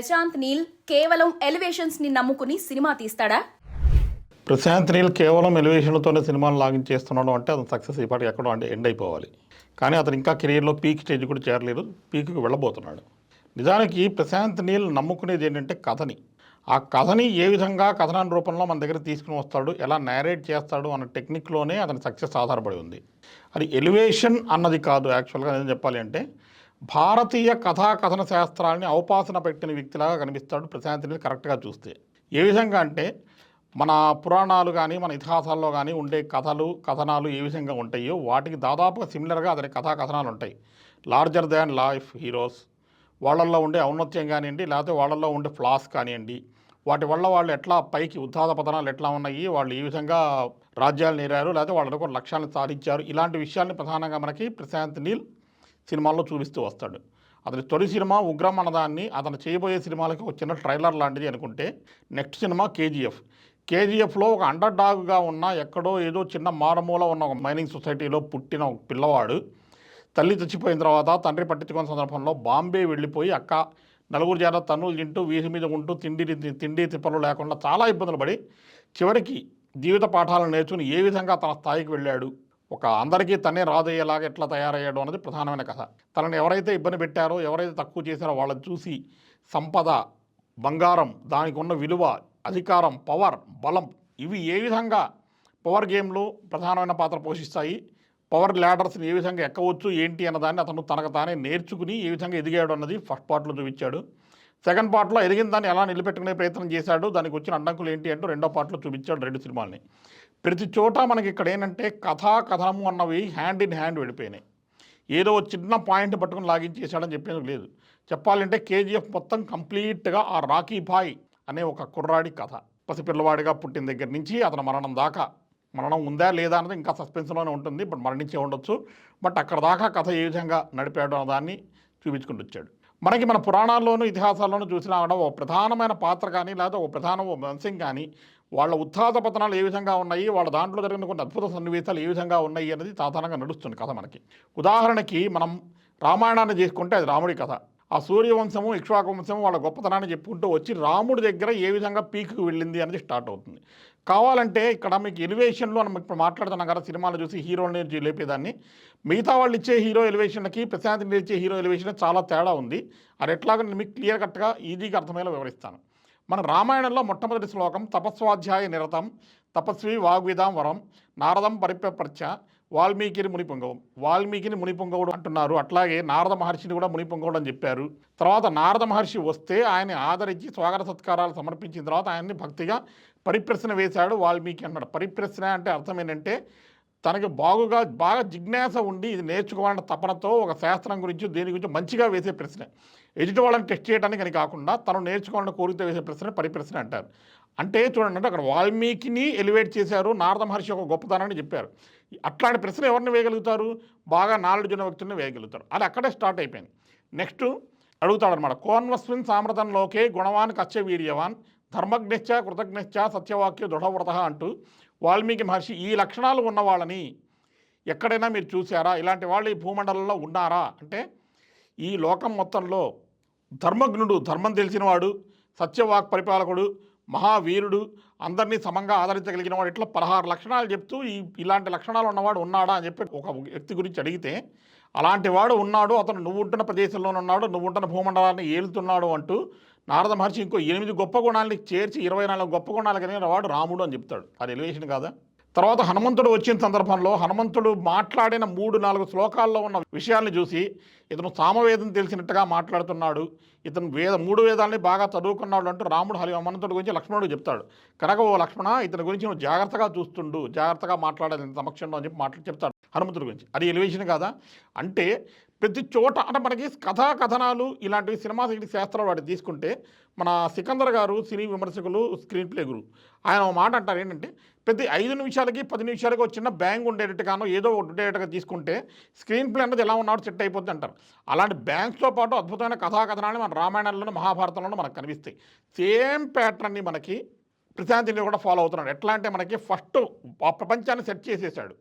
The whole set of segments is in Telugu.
ప్రశాంత్ నీల్ కేవలం ఎలివేషన్స్ని నమ్ముకుని సినిమా తీస్తాడా? ప్రశాంత్ నీల్ కేవలం ఎలివేషన్లతోనే సినిమాలు లాగించేస్తున్నాడు అంటే అతను సక్సెస్ ఇప్పటికి ఎక్కడో అంటే ఎండ్ అయిపోవాలి. కానీ అతను ఇంకా కెరీర్లో పీక్ స్టేజ్ కూడా చేరలేదు పీక్కి వెళ్ళబోతున్నాడు. నిజానికి ప్రశాంత్ నీల్ నమ్ముకునేది ఏంటంటే కథని. ఆ కథని ఏ విధంగా కథనాన్ని రూపంలో మన దగ్గర తీసుకుని వస్తాడు ఎలా నేరేట్ చేస్తాడు అన్న టెక్నిక్లోనే అతని సక్సెస్ ఆధారపడి ఉంది. అది ఎలివేషన్ అన్నది కాదు యాక్చువల్గా నేను చెప్పాలి అంటే భారతీయ కథాకథన శాస్త్రాన్ని అవపాసన పెట్టిన వ్యక్తిలాగా కనిపిస్తాడు ప్రశాంతిని కరెక్ట్గా చూస్తే. ఏ విధంగా అంటే మన పురాణాలు కానీ మన ఇతిహాసాల్లో కానీ ఉండే కథలు కథనాలు ఏ విధంగా ఉంటాయో వాటికి దాదాపుగా సిమిలర్గా అతని కథాకథనాలు ఉంటాయి. లార్జర్ దాన్ లైఫ్ హీరోస్ వాళ్ళల్లో ఉండే ఔన్నత్యం కానివ్వండి లేకపోతే వాళ్ళల్లో ఉండే ఫ్లాస్ కానివ్వండి వాటి వల్ల వాళ్ళు ఎట్లా పైకి ఉత్సాహ పతనాలు ఎట్లా ఉన్నాయి వాళ్ళు ఏ విధంగా రాజ్యాలు నేరారు లేకపోతే వాళ్ళని ఒక లక్ష్యాలను సాధించారు ఇలాంటి విషయాల్ని ప్రధానంగా మనకి ప్రశాంత్ నీల్ సినిమాల్లో చూపిస్తూ వస్తాడు. అతని తొలి సినిమా ఉగ్రం అన్నదాన్ని అతను చేయబోయే సినిమాలకి ఒక చిన్న ట్రైలర్ లాంటిది అనుకుంటే నెక్స్ట్ సినిమా కేజీఎఫ్. కేజీఎఫ్లో ఒక అండర్ డాగ్గా ఉన్న ఎక్కడో ఏదో చిన్న మారుమూల ఉన్న ఒక మైనింగ్ సొసైటీలో పుట్టిన ఒక పిల్లవాడు తల్లి చచ్చిపోయిన తర్వాత తండ్రి పట్టించుకున్న సందర్భంలో బాంబే వెళ్ళిపోయి అక్క నలుగురు జాతర తన్నులు తింటూ వీధి మీద ఉంటూ తిండి తిండి తిప్పలు లేకుండా చాలా ఇబ్బందులు పడి చివరికి జీవిత పాఠాలను నేర్చుకుని ఏ విధంగా తన స్థాయికి వెళ్ళాడు? ఒక అందరికీ తనే రాదయ్యేలాగా ఎట్లా తయారయ్యాడు అన్నది ప్రధానమైన కథ. తనని ఎవరైతే ఇబ్బంది పెట్టారో ఎవరైతే తక్కువ చేశారో వాళ్ళని చూసి సంపద బంగారం దానికి ఉన్న విలువ అధికారం పవర్ బలం ఇవి ఏ విధంగా పవర్ గేమ్లో ప్రధానమైన పాత్ర పోషిస్తాయి? పవర్ ల్యాడర్స్ని ఏ విధంగా ఎక్కవచ్చు? ఏంటి అన్నదాన్ని అతను తనకు తానే నేర్చుకుని ఏ విధంగా ఎదిగాడు అన్నది ఫస్ట్ పార్ట్లో చూపించాడు. సెకండ్ పార్ట్లో ఎదిగిన దాన్ని ఎలా నిలబెట్టుకునే ప్రయత్నం చేశాడు? దానికి వచ్చిన అడ్డంకులు ఏంటి అంటూ రెండో పార్ట్లో చూపించాడు రెండు సినిమాల్ని. ప్రతి చోట మనకి ఇక్కడ ఏంటంటే కథా కథనము అన్నవి హ్యాండ్ ఇన్ హ్యాండ్ వెళ్ళిపోయినాయి. ఏదో చిన్న పాయింట్ పట్టుకుని లాగించేసాడని చెప్పేందుకు లేదు. చెప్పాలంటే కేజీఎఫ్ మొత్తం కంప్లీట్గా ఆ రాకీ భాయ్ అనే ఒక కుర్రాడి కథ. పసిపిల్లవాడిగా పుట్టిన దగ్గర నుంచి అతను మరణం దాకా. మరణం ఉందా లేదా అన్నది ఇంకా సస్పెన్స్లోనే ఉంటుంది. బట్ మరణించే ఉండొచ్చు. బట్ అక్కడ దాకా కథ ఏ విధంగా నడిపాడు అన్న దాన్ని చూపించుకుంటూ వచ్చాడు. మనకి మన పురాణాల్లోనూ ఇతిహాసాల్లోనూ చూసినా కూడా ఒక ప్రధానమైన పాత్ర కానీ లేదా ఒక ప్రధాన వంశం కానీ వాళ్ళ ఉత్సాహ పతనాలు ఏ విధంగా ఉన్నాయి వాళ్ళ దాంట్లో జరిగిన కొన్ని అద్భుత సన్నివేశాలు ఏ విధంగా ఉన్నాయి అనేది సాధారణంగా నడుస్తుంది కథ మనకి. ఉదాహరణకి మనం రామాయణాన్ని చేసుకుంటే అది రాముడి కథ. ఆ సూర్యవంశము ఇక్ష్వాకు వంశము వాళ్ళ గొప్పతనాన్ని చెప్పుకుంటూ వచ్చి రాముడి దగ్గర ఏ విధంగా పీక్కి వెళ్ళింది అనేది స్టార్ట్ అవుతుంది. కావాలంటే ఇక్కడ మీకు ఎలివేషన్లో మనం ఇప్పుడు మాట్లాడుతున్నాం కదా సినిమాలు చూసి హీరోని లేపేదాన్ని. మిగతా వాళ్ళు ఇచ్చే హీరో ఎలివేషన్లకి ప్రశాంత్ నీల్ ఇచ్చే హీరో ఎలివేషన్ చాలా తేడా ఉంది. అది ఎట్లాగో నేను మీకు క్లియర్ కట్గా ఈజీగా అర్థమయ్యేలా వివరిస్తాను. మన రామాయణంలో మొట్టమొదటి శ్లోకం తపస్వాధ్యాయ నిరతం తపస్వి వాగ్విదాం వరం నారదం పరిప్రపర్చ వాల్మీకిని మునిపొంగవం. వాల్మీకిని మునిపొంగవుడు అంటున్నారు. అట్లాగే నారద మహర్షిని కూడా మునిపొంగవుడు అని చెప్పారు. తర్వాత నారద మహర్షి వస్తే ఆయన ఆదరించి స్వాగత సత్కారాలు సమర్పించిన తర్వాత ఆయన్ని భక్తిగా పరిప్రశ్న వేశాడు వాల్మీకి అన్నాడు. పరిప్రశ్న అంటే అర్థం ఏంటంటే తనకి బాగుగా బాగా జిజ్ఞాస ఉండి ఇది నేర్చుకోవాలన్న తపనతో ఒక శాస్త్రం గురించి దేని గురించి మంచిగా వేసే ప్రశ్న. ఎదుటి వాళ్ళని టెస్ట్ చేయడానికి అని కాకుండా తను నేర్చుకోవాలని కోరికతో వేసే ప్రశ్న పరిప్రశ్న అంటారు. అంటే చూడండి అంటే అక్కడ వాల్మీకిని ఎలివేట్ చేశారు నారద మహర్షి ఒక గొప్పతనాన్ని చెప్పారు. అట్లాంటి ప్రశ్న ఎవరిని వేయగలుగుతారు? బాగా నాలెడ్జ్ ఉన్న వ్యక్తులను వేయగలుగుతారు. అది అక్కడే స్టార్ట్ అయిపోయింది. నెక్స్ట్ అడుగుతాడనమాట కోన్వస్మిన్ సామ్రతంలోకే గుణవాన్ కచ్చ వీర్యవాన్ ధర్మజ్ఞశ్చ కృతజ్ఞశ్చ సత్యవాక్య దృఢవ్రత అంటూ వాల్మీకి మహర్షి ఈ లక్షణాలు ఉన్నవాళ్ళని ఎక్కడైనా మీరు చూసారా ఇలాంటి వాళ్ళు ఈ భూమండలంలో ఉన్నారా? అంటే ఈ లోకం మొత్తంలో ధర్మజ్ఞుడు ధర్మం తెలిసినవాడు సత్యవాక్ పరిపాలకుడు మహావీరుడు అందరినీ సమంగా ఆదరించగలిగిన వాడు ఇట్లా పదహారు లక్షణాలు చెప్తూ ఈ ఇలాంటి లక్షణాలు ఉన్నవాడు ఉన్నాడా అని చెప్పి ఒక వ్యక్తి గురించి అడిగితే అలాంటి వాడు ఉన్నాడు అతను నువ్వు ఉంటున్న ప్రదేశంలోనే ఉన్నాడు నువ్వు ఉంటున్న భూమండలాన్ని ఏలుతున్నాడు అంటూ నారద మహర్షి ఇంకో ఎనిమిది గొప్ప గుణాలని చేర్చి ఇరవై నాలుగు గొప్ప గుణాలు కలిగిన వాడు రాముడు అని చెప్తాడు. అది ఎలివేషన్ కాదా? తర్వాత హనుమంతుడు వచ్చిన సందర్భంలో హనుమంతుడు మాట్లాడిన మూడు నాలుగు శ్లోకాల్లో ఉన్న విషయాల్ని చూసి ఇతను సామవేదం తెలిసినట్టుగా మాట్లాడుతున్నాడు. ఇతను వేద మూడు వేదాలని బాగా చదువుకున్నాడు అంటూ రాముడు హరి హనుమంతుడి గురించి లక్ష్మణుడు చెప్తాడు. కనుక ఓ లక్ష్మణ ఇతని గురించి నువ్వు జాగ్రత్తగా చూస్తుండు జాగ్రత్తగా మాట్లాడాలి సమక్షంలో అని చెప్పి మాట్లాడి చెప్తాడు హనుమంతుడి గురించి. అది ఎలివేషన్ కాదా? అంటే ప్రతి చోట అంటే మనకి కథా కథనాలు ఇలాంటివి సినిమా శాస్త్రాలు వాటి తీసుకుంటే మన సికందర్ గారు సినీ విమర్శకులు స్క్రీన్ ప్లే గురు ఆయన ఒక మాట అంటారు ఏంటంటే ప్రతి ఐదు నిమిషాలకి పది నిమిషాలకి ఒక చిన్న బ్యాంగ్ ఉండేటట్టుగానో ఏదో ఒకటి ఉండేటట్టుగా తీసుకుంటే స్క్రీన్ ప్లే అనేది ఎలా ఉన్నాడో సెట్ అయిపోద్ది అంటారు. అలాంటి బ్యాంక్స్తో పాటు అద్భుతమైన కథా కథనాలు మన రామాయణంలోనూ మహాభారతంలోనూ మనకు కనిపిస్తాయి. సేమ్ ప్యాటర్న్ని మనకి ప్రశాంతిని కూడా ఫాలో అవుతున్నాడు. ఎట్లా అంటే మనకి ఫస్ట్ ఆ ప్రపంచాన్ని సెట్ చేసేసాడు.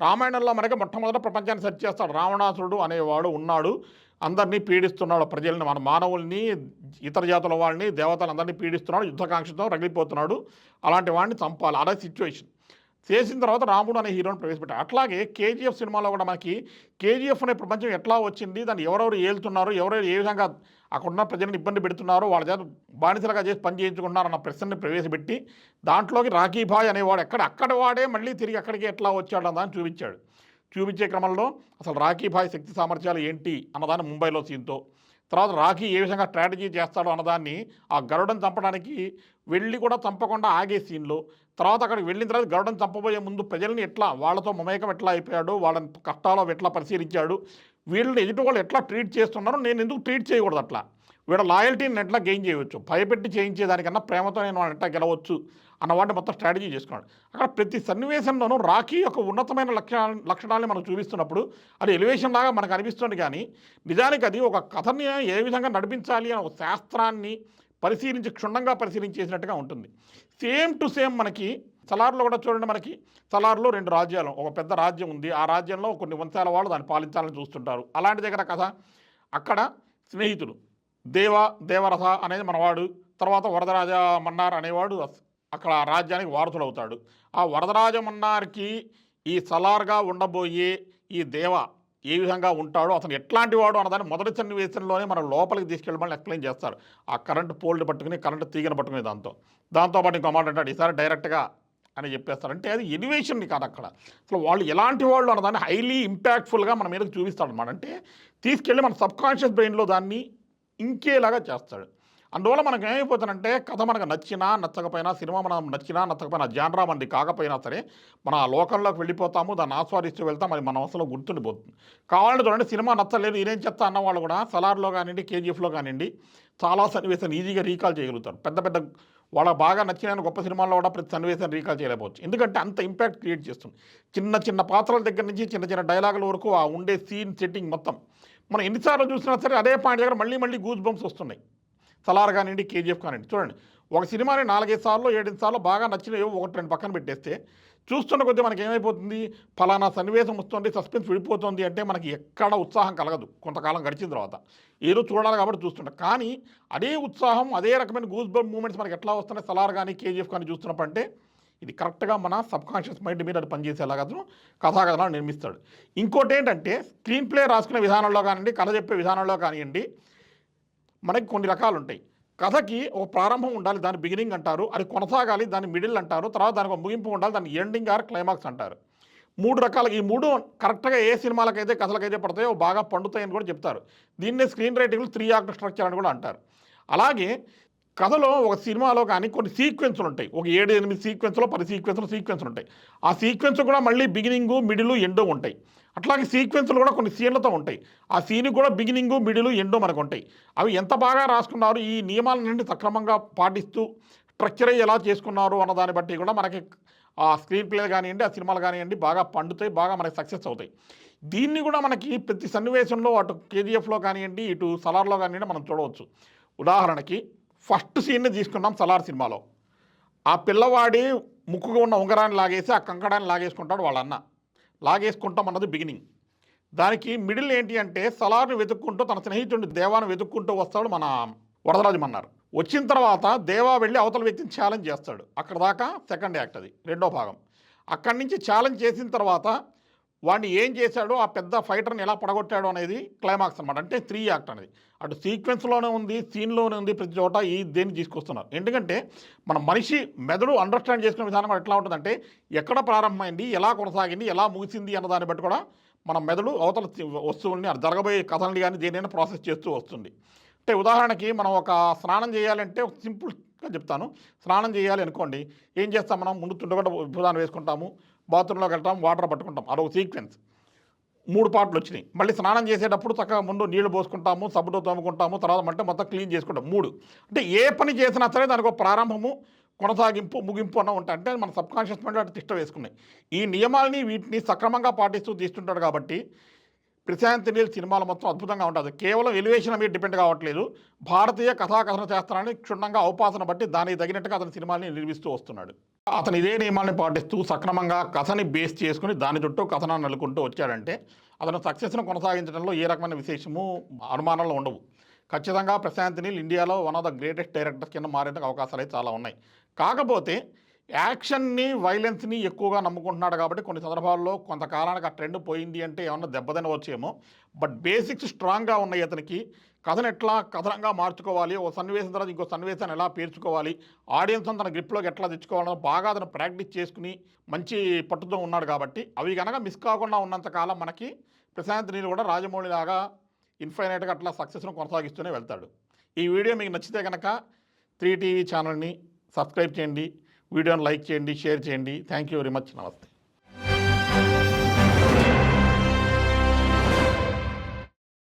రామాయణంలో మనకి మొట్టమొదట ప్రపంచాన్ని సెర్చ్ చేస్తాడు. రావణాసురుడు అనేవాడు ఉన్నాడు. అందరినీ పీడిస్తున్నాడు ప్రజల్ని మన మానవుల్ని ఇతర జాతుల వాళ్ళని దేవతలందరినీ పీడిస్తున్నాడు యుద్ధకాంక్షతో రగిలిపోతున్నాడు. అలాంటి వాడిని చంపాలి. అదే సిచ్యువేషన్ చేసిన తర్వాత రాముడు అనే హీరోని ప్రవేశపెట్టారు అట్లాగే కేజీఎఫ్ సినిమాలో కూడా మనకి కేజీఎఫ్ అనే ప్రపంచం ఎట్లా వచ్చింది దాన్ని ఎవరెవరు ఏలుతున్నారు ఎవరెవరు ఏ విధంగా అక్కడున్న ప్రజలను ఇబ్బంది పెడుతున్నారు వాళ్ళ చేత బానిసలుగా చేసి పని చేయించుకున్నారన్న అన్న ప్రశ్నని ప్రవేశపెట్టి దాంట్లోకి రాఖీ భాయ్ అనేవాడు ఎక్కడ అక్కడ వాడే మళ్ళీ తిరిగి అక్కడికి ఎట్లా వచ్చాడు అన్నదాన్ని చూపించాడు. చూపించే క్రమంలో అసలు రాఖీ భాయ్ శక్తి సామర్థ్యాలు ఏంటి అన్నదాన్ని ముంబైలో సీన్తో తర్వాత రాఖీ ఏ విధంగా స్ట్రాటజీ చేస్తాడో అన్నదాన్ని ఆ గరుడను చంపడానికి వెళ్ళి కూడా చంపకుండా ఆగే సీన్లో తర్వాత అక్కడికి వెళ్ళిన తర్వాత గరుడను చంపబోయే ముందు ప్రజల్ని ఎట్లా వాళ్ళతో మమేకం ఎట్లా అయిపోయాడు వాళ్ళని కష్టాలు ఎట్లా పరిశీలించాడు వీళ్ళని ఎదుటి వాళ్ళు ఎట్లా ట్రీట్ చేస్తున్నారో నేను ఎందుకు ట్రీట్ చేయకూడదు అట్లా. వీళ్ళ లాయల్టీని ఎట్లా గెయిన్ చేయవచ్చు? భయపెట్టి చేయించేదానికన్నా ప్రేమతో నేను వాళ్ళని ఎట్లా గెలవచ్చు? అన్న వాటిని మొత్తం స్ట్రాటజీ చేసుకున్నాడు. అక్కడ ప్రతి సన్నివేశంలోనూ రాఖీ యొక్క ఉన్నతమైన లక్షణాలు లక్షణాలని మనకు చూపిస్తున్నప్పుడు అది ఎలివేషన్ లాగా మనకు అనిపిస్తుంది కానీ నిజానికి అది ఒక కథని ఏ విధంగా నడిపించాలి అనే ఒక శాస్త్రాన్ని పరిశీలించి క్షుణ్ణంగా పరిశీలించేసినట్టుగా ఉంటుంది. సేమ్ టు సేమ్ మనకి సలార్లో కూడా చూడండి మనకి. సలార్లో రెండు రాజ్యాలు ఒక పెద్ద రాజ్యం ఉంది. ఆ రాజ్యంలో కొన్ని వంశాల వాళ్ళు దాన్ని పాలించాలని చూస్తుంటారు. అలాంటి దగ్గర కథ. అక్కడ స్నేహితులు దేవ దేవరథ అనేది మనవాడు. తర్వాత వరదరాజ మన్నార్ అనేవాడు అక్కడ ఆ రాజ్యానికి వారసుడు అవుతాడు ఆ వరదరాజ మన్నార్కి ఈ సలార్గా ఉండబోయే ఈ దేవ ఏ విధంగా ఉంటాడో అతను ఎట్లాంటి వాడు అన్నదాన్ని మొదటి సన్నివేశంలోనే మనం లోపలికి తీసుకెళ్ళమని ఎక్స్ప్లెయిన్ చేస్తారు. ఆ కరెంట్ పోల్డ్ పట్టుకుని కరెంట్ తీగను పట్టుకుని దాంతో. దాంతోపాటు ఇంకో మాట అంటాడు ఈసారి డైరెక్ట్గా అని చెప్పేస్తారు. అంటే అది ఎలివేషన్ కాదు అక్కడ. అసలు వాళ్ళు ఎలాంటి వాళ్ళు అన్నదాన్ని హైలీ ఇంపాక్ట్ఫుల్గా మన మీదకి చూపిస్తాడు అనమాట అంటే తీసుకెళ్ళి మన సబ్కాన్షియస్ బ్రెయిన్లో దాన్ని ఇంకేలాగా చేస్తాడు. అందువల్ల మనకు ఏమైపోతుందంటే కథ మనకు నచ్చినా నచ్చకపోయినా సినిమా మనం నచ్చినా నచ్చకపోయినా జాన్రా మంది కాకపోయినా సరే మన ఆ లోకంలోకి వెళ్ళిపోతాము దాన్ని ఆస్వాదిస్తూ వెళ్తాం అది మన మనసులో గుర్తుండిపోతుంది. కావాలంటే చూడండి సినిమా నచ్చలేదు నేనేం చెత్త అన్న వాళ్ళు కూడా సలార్లో కానివ్వండి కేజీఎఫ్లో కానివ్వండి చాలా సన్నివేశాన్ని ఈజీగా రీకాల్ చేయగలుగుతారు. పెద్ద పెద్ద వాళ్ళకి బాగా నచ్చిన గొప్ప సినిమాల్లో కూడా ప్రతి సన్నివేశాన్ని రీకాల్ చేయలేకపోవచ్చు. ఎందుకంటే అంత ఇంపాక్ట్ క్రియేట్ చేస్తుంది. చిన్న చిన్న పాత్రల దగ్గర నుంచి చిన్న చిన్న డైలాగుల వరకు ఆ ఉండే సీన్ సెట్టింగ్ మొత్తం. మనం ఎన్నిసార్లు చూసినా సరే అదే పాయింట్ దగ్గర మళ్ళీ మళ్ళీ గూజ్ బంప్స్ వస్తున్నాయి. సలార్ కానివ్వండి కేజీఎఫ్ కానివ్వండి. చూడండి ఒక సినిమాని నాలుగైదు సార్లు ఏడైదు సార్లు బాగా నచ్చినవి ఒకటి రెండు పక్కన పెట్టేస్తే చూస్తున్న కొద్దీ మనకి ఏమైపోతుంది? ఫలానా సన్నివేశం వస్తుంది సస్పెన్స్ విడిపోతుంది అంటే మనకి ఎక్కడ ఉత్సాహం కలగదు. కొంతకాలం గడిచిన తర్వాత ఏదో చూడాలి కాబట్టి చూస్తుంటాం. కానీ అదే ఉత్సాహం అదే రకమైన గూస్ బంప్ మూమెంట్స్ మనకి ఎట్లా వస్తున్నాయి? సలార్ కానీ కేజీఎఫ్ కానీ చూస్తున్నప్పుడు అంటే ఇది కరెక్ట్గా మన సబ్కాన్షియస్ మైండ్ మీద అది పనిచేసేలాగా అతను కథాకథనాలు నిర్మిస్తాడు. ఇంకోటి ఏంటంటే స్క్రీన్ ప్లే రాసుకునే విధానంలో కానివ్వండి కథ చెప్పే విధానంలో కానివ్వండి మనకి కొన్ని రకాలు ఉంటాయి కథకి ఒక ప్రారంభం ఉండాలి దాని బిగినింగ్ అంటారు అది కొనసాగాలి దాని మిడిల్ అంటారు తర్వాత దానికి ఒక ముగింపు ఉండాలి దాని ఎండింగ్ ఆర్ క్లైమాక్స్ అంటారు. మూడు రకాల ఈ మూడు కరెక్ట్గా ఏ సినిమాలకైతే కథలకైతే పడతాయో బాగా పండుతాయని కూడా చెప్తారు. దీన్నే స్క్రీన్ రైటింగ్లు త్రీ యాక్ట్ స్ట్రక్చర్ అని కూడా అంటారు. అలాగే కథలో ఒక సినిమాలో కానీ కొన్ని సీక్వెన్స్లు ఉంటాయి. ఒక ఏడు ఎనిమిది సీక్వెన్స్లో పది సీక్వెన్స్లు సీక్వెన్స్లు ఉంటాయి. ఆ సీక్వెన్స్ కూడా మళ్ళీ బిగినింగు మిడిల్ ఎండో ఉంటాయి. అట్లాగే సీక్వెన్స్లు కూడా కొన్ని సీన్లతో ఉంటాయి. ఆ సీన్ కూడా బిగినింగు మిడిల్ ఎండో మనకు ఉంటాయి అవి ఎంత బాగా రాసుకున్నారు ఈ నియమాలన్నింటినీ సక్రమంగా పాటిస్తూ స్ట్రక్చర్ ఎలా చేసుకున్నారు అన్న దాన్ని బట్టి కూడా మనకి ఆ స్క్రీన్ ప్లే కానివ్వండి ఆ సినిమాలు కానివ్వండి బాగా పండుతాయి బాగా మనకి సక్సెస్ అవుతాయి. దీన్ని కూడా మనకి ప్రతి సన్నివేశంలో అటు కేజీఎఫ్లో కానివ్వండి ఇటు సలార్లో కానివ్వండి మనం చూడవచ్చు. ఉదాహరణకి ఫస్ట్ సీన్ని తీసుకున్నాం సలార్ సినిమాలో. ఆ పిల్లవాడి ముక్కుగా ఉన్న ఉంగరాన్ని లాగేసి ఆ కంకడాన్ని లాగేసుకుంటాడు వాళ్ళన్న. లాగేసుకుంటాం అన్నది బిగినింగ్ దానికి మిడిల్ ఏంటి అంటే సలార్ని వెతుక్కుంటూ తన స్నేహితుడిని దేవాన్ని వెతుక్కుంటూ వస్తాడు మన వరదరాజుమన్నారు. వచ్చిన తర్వాత దేవా వెళ్ళి అవతల వ్యక్తిని ఛాలెంజ్ చేస్తాడు. అక్కడ దాకా సెకండ్ యాక్ట్ అది రెండో భాగం. అక్కడి నుంచి ఛాలెంజ్ చేసిన తర్వాత వాడిని ఏం చేశాడో ఆ పెద్ద ఫైటర్ని ఎలా పడగొట్టాడో అనేది క్లైమాక్స్ అనమాట అంటే త్రీ యాక్ట్ అనేది. అటు సీక్వెన్స్లోనే ఉంది సీన్లోనే ఉంది ప్రతి చోట ఈ దేన్ని తీసుకొస్తున్నారు. ఎందుకంటే మన మనిషి మెదడు అండర్స్టాండ్ చేసుకునే విధానం కూడా ఎట్లా ఉంటుందంటే ఎక్కడ ప్రారంభమైంది ఎలా కొనసాగింది ఎలా ముగిసింది అన్న దాన్ని బట్టి కూడా మన మెదడు అవతల వస్తువుల్ని జరగబోయే కథల్ని కానీ దేనైనా ప్రాసెస్ చేస్తూ వస్తుంది. అంటే ఉదాహరణకి మనం ఒక స్నానం చేయాలంటే సింపుల్ చెప్తాను. స్నానం చేయాలి అనుకోండి ఏం చేస్తాం మనం? ముందు తుండగడ్డ భుజాన్ని వేసుకుంటాము బాత్రూంలోకి వెళ్తాం వాటర్ పట్టుకుంటాం. అదొక సీక్వెన్స్. మూడు పాటలు వచ్చినాయి. మళ్ళీ స్నానం చేసేటప్పుడు చక్కగా ముందు నీళ్ళు పోసుకుంటాము సబ్బుతో తోముకుంటాము తర్వాత అంటే మొత్తం క్లీన్ చేసుకుంటాం. మూడు. అంటే ఏ పని చేసినా సరే దానికి ఒక ప్రారంభము కొనసాగింపు ముగింపు అన్న ఉంటాయి. అంటే మన సబ్ కాన్షియస్ మైండ్ అటు తిష్ట వేసుకున్నాయి. ఈ నియమాలని వీటిని సక్రమంగా పాటిస్తూ తీస్తుంటాడు కాబట్టి ప్రశాంత్ నీల్ సినిమాలు మొత్తం అద్భుతంగా ఉంటుంది. కేవలం ఎలివేషన్ మీద డిపెండ్ కావట్లేదు. భారతీయ కథాకథన చేస్తానని క్షుణ్ణంగా అవపాసన బట్టి దానికి తగినట్టుగా అతని సినిమాల్ని నిర్మిస్తూ వస్తున్నాడు. అతను ఇదే నియమాన్ని పాటిస్తూ సక్రమంగా కథని బేస్ చేసుకుని దాని చుట్టూ కథనాన్ని నెలకొంటూ వచ్చాడంటే అతను సక్సెస్ను కొనసాగించడంలో ఏ రకమైన విశేషము అనుమానాలు ఉండవు. ఖచ్చితంగా ప్రశాంత్ నీల్ ఇండియాలో one of the greatest directors కింద మారేందుకు అవకాశాలు అయితే చాలా ఉన్నాయి. కాకపోతే యాక్షన్ని వైలెన్స్ని ఎక్కువగా నమ్ముకుంటున్నాడు కాబట్టి కొన్ని సందర్భాల్లో కొంతకాలానికి ఆ ట్రెండ్ పోయింది అంటే ఏమన్నా దెబ్బతినవచ్చేమో. బట్ బేసిక్స్ స్ట్రాంగ్గా ఉన్నాయి అతనికి. కథను ఎట్లా కథనంగా మార్చుకోవాలి ఒక సన్నివేశం తర్వాత ఇంకో సన్నివేశాన్ని ఎలా పేర్చుకోవాలి ఆడియన్స్ తన గ్రిప్లోకి ఎట్లా తెచ్చుకోవాలో బాగా అతను ప్రాక్టీస్ చేసుకుని మంచి పట్టుతో ఉన్నాడు కాబట్టి అవి కనుక మిస్ కాకుండా ఉన్నంతకాలం మనకి ప్రశాంత్ నీళ్ళు కూడా రాజమౌళి లాగా ఇన్ఫైనైట్గా అట్లా సక్సెస్ను కొనసాగిస్తూనే వెళ్తాడు. ఈ వీడియో మీకు నచ్చితే కనుక త్రీ టీవీ ఛానల్ని సబ్స్క్రైబ్ చేయండి. వీడియోని లైక్ చేయండి షేర్ చేయండి. థ్యాంక్ యూ వెరీ మచ్ నమస్తే.